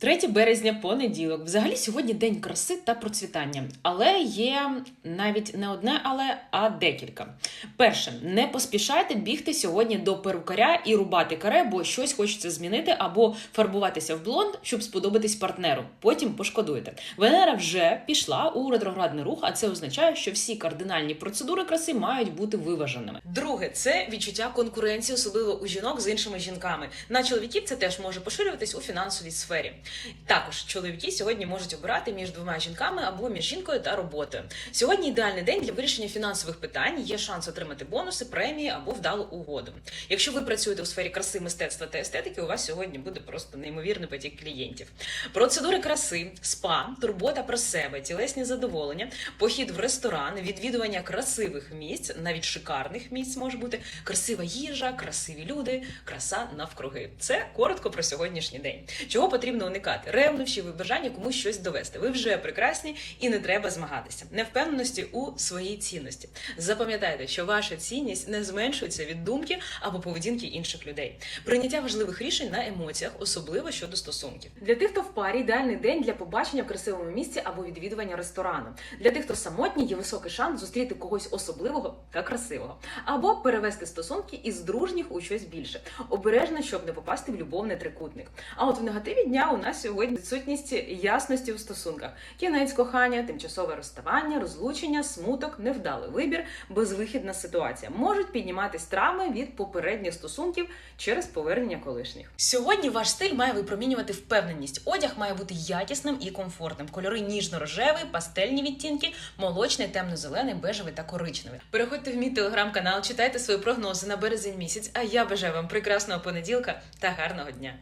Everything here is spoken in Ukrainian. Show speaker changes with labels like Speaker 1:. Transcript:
Speaker 1: 3 березня, понеділок. Взагалі сьогодні день краси та процвітання. Але є навіть не одне, але а декілька. Перше, не поспішайте бігти сьогодні до перукаря і рубати каре, бо щось хочеться змінити або фарбуватися в блонд, щоб сподобатись партнеру. Потім пошкодуєте. Венера вже пішла у ретроградний рух, а це означає, що всі кардинальні процедури краси мають бути виваженими. Друге, це відчуття конкуренції, особливо у жінок з іншими жінками. На чоловіків це теж може поширюватись у фінансовій сфері. Також чоловіки сьогодні можуть обирати між двома жінками або між жінкою та роботою. Сьогодні ідеальний день для вирішення фінансових питань. Є шанс отримати бонуси, премії або вдалу угоду. Якщо ви працюєте у сфері краси, мистецтва та естетики, у вас сьогодні буде просто неймовірний потік клієнтів. Процедури краси, спа, турбота про себе, тілесні задоволення, похід в ресторан, відвідування красивих місць, навіть шикарних місць може бути, красива їжа, красиві люди, краса навкруги. Це коротко про сьогоднішній день. Чого потрібно уникати? Ревнощів і бажання комусь щось довести. Ви вже прекрасні і не треба змагатися. Невпевненості у своїй цінності. Запам'ятайте, що ваша цінність не зменшується від думки або поведінки інших людей. Прийняття важливих рішень на емоціях, особливо щодо стосунків. Для тих, хто в парі, ідеальний день для побачення в красивому місці або відвідування ресторану. Для тих, хто самотній, є високий шанс зустріти когось особливого та красивого, або перевести стосунки із дружніх у щось більше. Обережно, щоб не попасти в любовний трикутник. А от в негативі дня у нас сьогодні відсутність ясності у стосунках, кінець кохання, тимчасове розставання, розлучення, смуток, невдалий вибір, безвихідна ситуація можуть підніматись травми від попередніх стосунків через повернення колишніх. Сьогодні ваш стиль має випромінювати впевненість. Одяг має бути якісним і комфортним. Кольори ніжно-рожевий, пастельні відтінки, молочний, темно-зелений, бежевий та коричневий. Переходьте в мій телеграм-канал, читайте свої прогнози на березень місяць. А я бажаю вам прекрасного понеділка та гарного дня.